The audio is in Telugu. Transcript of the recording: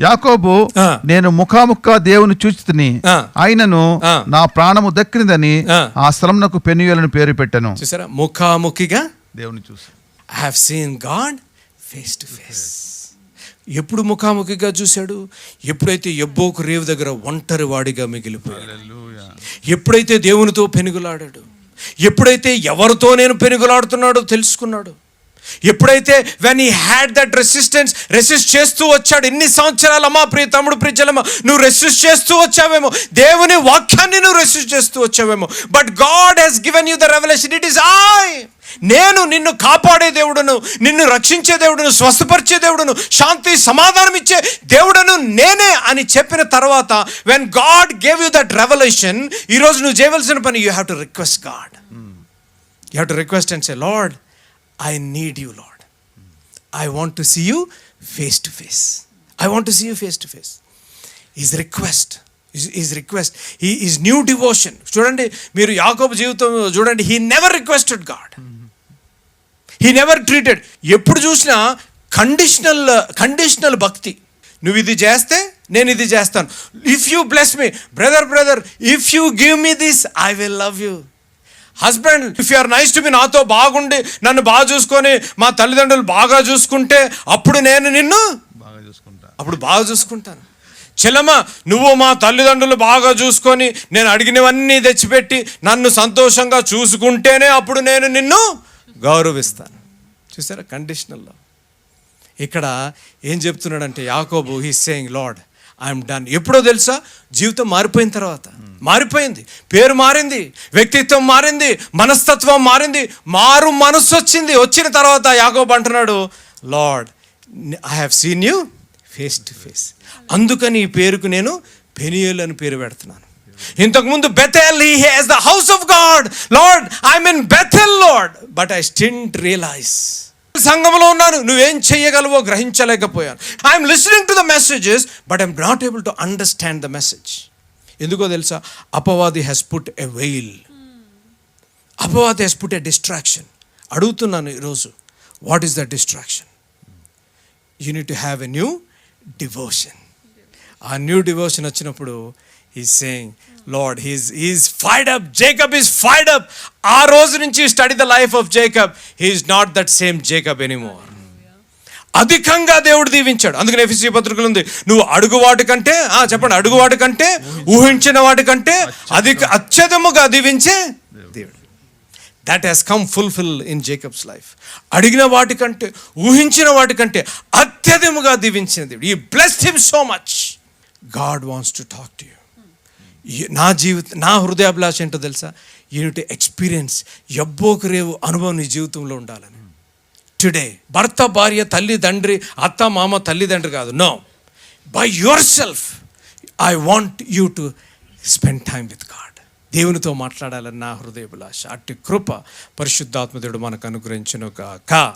యాకోబు. నేను ముఖాముఖ దేవుని చూచితిని. ఆయనను. నా ప్రాణము దక్కినదని ఆ. స్థలంనకు పెనుయలను పేరు పెట్టాను. చూసారా? ముఖాముఖిగా దేవుని చూసి. I have seen God face to face ఎప్పుడు ముఖాముఖిగా చూశాడు? ఎప్పుడైతే ఎబ్బోకు రేవు దగ్గర ఒంటరి వాడిగా మిగిలిపోయాడు? ఎప్పుడైతే దేవునితో పెనుగులాడాడు? ఎప్పుడైతే ఎవరితో నేను పెనుగులాడుతున్నాడో తెలుసుకున్నాడు? ఎప్పుడైతే వెన్ ఈ హ్యాడ్ దట్ రెసిస్టెన్స్ రెసిస్ట్ చేస్తూ వచ్చాడు ఎన్ని సంవత్సరాలమ్మా ప్రియ తమ్ముడు ప్రిజలమ్మా నువ్వు రెసిస్ట్ చేస్తూ వచ్చావేమో దేవుని వాక్యాన్ని నువ్వు రెసిస్ట్ చేస్తూ వచ్చావేమో but God he's given you the revelation it is I నేను నిన్ను కాపాడే దేవుడును నిన్ను రక్షించే దేవుడును స్వస్థపరిచే దేవుడును శాంతి సమాధానం ఇచ్చే దేవుడును నేనే అని చెప్పిన తర్వాత when God gave you that revelation ఈరోజు నువ్వు చేయవలసిన పని you have to request God you have to request and say Lord I need you Lord I want to see you face to face I want to see you face to face is request is request ఈ ఈజ్ న్యూ డివోషన్ చూడండి మీరు యాకోబు జీవితం చూడండి he never requested God he never treated ఎప్పుడు చూసినా కండిషనల్ కండిషనల్ భక్తి. నువ్వు ఇది చేస్తే నేను ఇది చేస్తాను. If you bless me brother brother if you give me this I will love you husband if you are nice to me నాతో బాగుండి నన్ను బాగా చూసుకొని మా తల్లిదండ్రులు బాగా చూసుకుంటే అప్పుడు నేను నిన్ను బాగా చూసుకుంటా. అప్పుడు బాగా చూసుకుంటాను. చెల్లమ్మ నువ్వు మా తల్లిదండ్రులు బాగా చూసుకొని నేను అడిగినవన్నీ తెచ్చిపెట్టి నన్ను సంతోషంగా చూసుకుంటేనే అప్పుడు నేను నిన్ను గౌరవిస్తాను. చూసారా? కండిషనల్లో ఇక్కడ ఏం చెప్తున్నాడంటే యాకోబు he saying lord I'm done ఎప్పుడో తెలుసా? జీవితం మారిపోయిన తర్వాత. మారిపోయింది. పేరు మారింది. వ్యక్తిత్వం మారింది. మనస్తత్వం మారింది. మారు మనస్సు వచ్చింది. వచ్చిన తర్వాత యాకోబు అంటున్నాడు lord I have seen you face to face అందుకని ఈ పేరుకు నేను పెనియల్ అని పేరు పెడుతున్నాను. ఇంతకుముందు Bethel he has the house of God lord I mean Bethel lord but I stint realize సంఘంలో ఉన్నాను. నువ్వేం చేయగలవో గ్రహించలేకపోయాను. I'm listening to the messages but I'm not able to understand the message ఎందుకో తెలుసా? అపవాది హ్యాస్ పుట్ ఎ వెయిల్ అపవాది హ్యాస్ పుట్ ఎ డిస్ట్రాక్షన్ అడుగుతున్నాను ఈరోజు what is the distraction you need to have a new devotion ఆ న్యూ డివోషన్ వచ్చినప్పుడు he saying lord he's is fired up Jacob is fired up ఆ రోజు నుంచి study the life of Jacob he's not that same Jacob anymore అధికంగా దేవుడు దీవించాడు. అందుకని ఎఫ్ఎస్సి పత్రికలు ఉంది. నువ్వు అడుగు కంటే ఆ, చెప్పండి అడుగు కంటే ఊహించిన వాటి కంటే అధిక అత్యధముగా దీవించే దేవుడు. That has come fulfil in Jacob's life అడిగిన వాటికంటే ఊహించిన వాటికంటే అత్యధికముగా దీవించిన దేవుడు. He bless him so much God wants to talk to you నా జీవిత నా హృదయాభిలాష ఏంటో తెలుసా? You need experience? ఎబ్బోకు రేవు అనుభవం నీ జీవితంలో ఉండాలని. టుడే భర్త భార్య తల్లి తండ్రి అత్త మామ తల్లిదండ్రి కాదు. No by yourself I want you to spend time with God దేవునితో మాట్లాడాలని నా హృదయభిలాష. అట్టి కృప పరిశుద్ధాత్మదేవుడు మనకు అనుగ్రహించును కాక